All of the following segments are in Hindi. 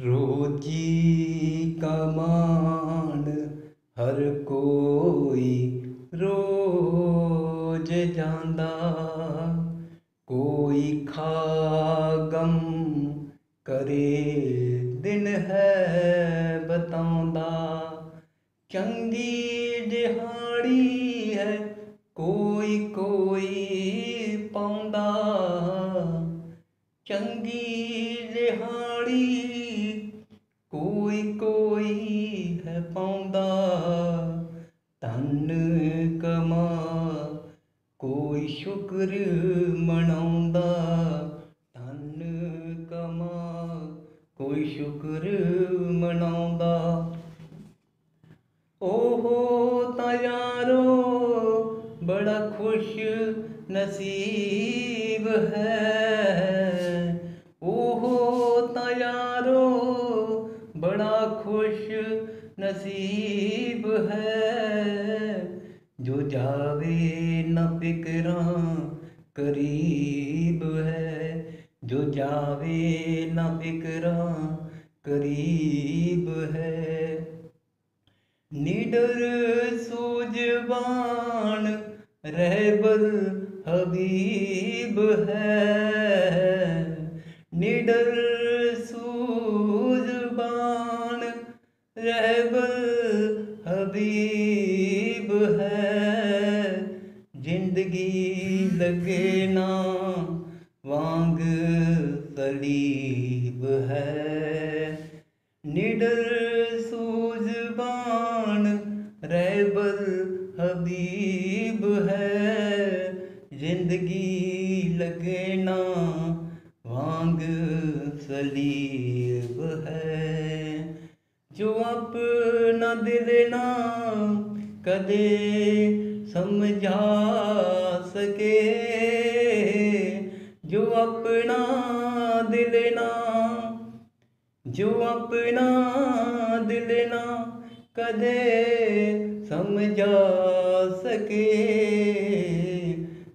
रोजी कमान, हर कोई रोज जाना कोई खा गम करे, दिन है बता चंगी दिहाड़ी है, कोई कोई पांदा। चंगी दिहाड़ी ਕੋਈ ਕੋਈ ਹੈ ਪਾਉਂਦਾ ਧਨ ਕਮਾ ਕੋਈ ਸ਼ੁਕਰ ਮਨਾਉਂਦਾ ਧਨ ਕਮਾ ਕੋਈ ਸ਼ੁਕਰ ਮਨਾਉਂਦਾ ਉਹ ਤਾਂ ਯਾਰੋ ਬੜਾ ਖੁਸ਼ ਨਸੀਬ ਹੈ ਉਹ ਤਾਂ ਯਾਰੋ बड़ा खुश नसीब है। जो जावे न फिक्रा करीब है। जो जावे न फिक्रा करीब है। निडर सूझवान रहबर हबीब है। निडर ज़िंदगी लगे ना वांग सलीब है। निडर सूझवान रैबल हबीब है। ज़िंदगी लगे ना वांग सलीब है। जो अपना दिल ना कदे समझा सके। जो अपना दिल ना, जो अपना दिल ना कदे समझा सके।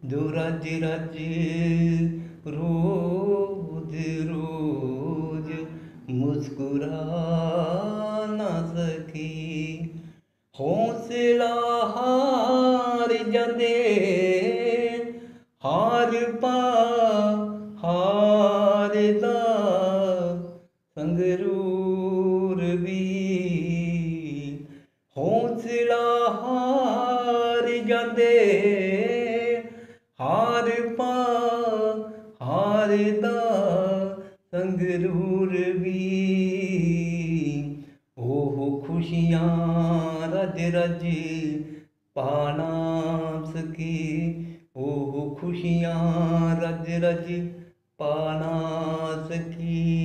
जो रज रज रोज रोज मुस्कुरा हार जाते हार पा हारदा संगरूर भी हौसला हार जाते हार पा हारदा संगरूर भी ओह खुशियाँ रज रज पाना की ओह खुशियाँ रज रज पानास सकी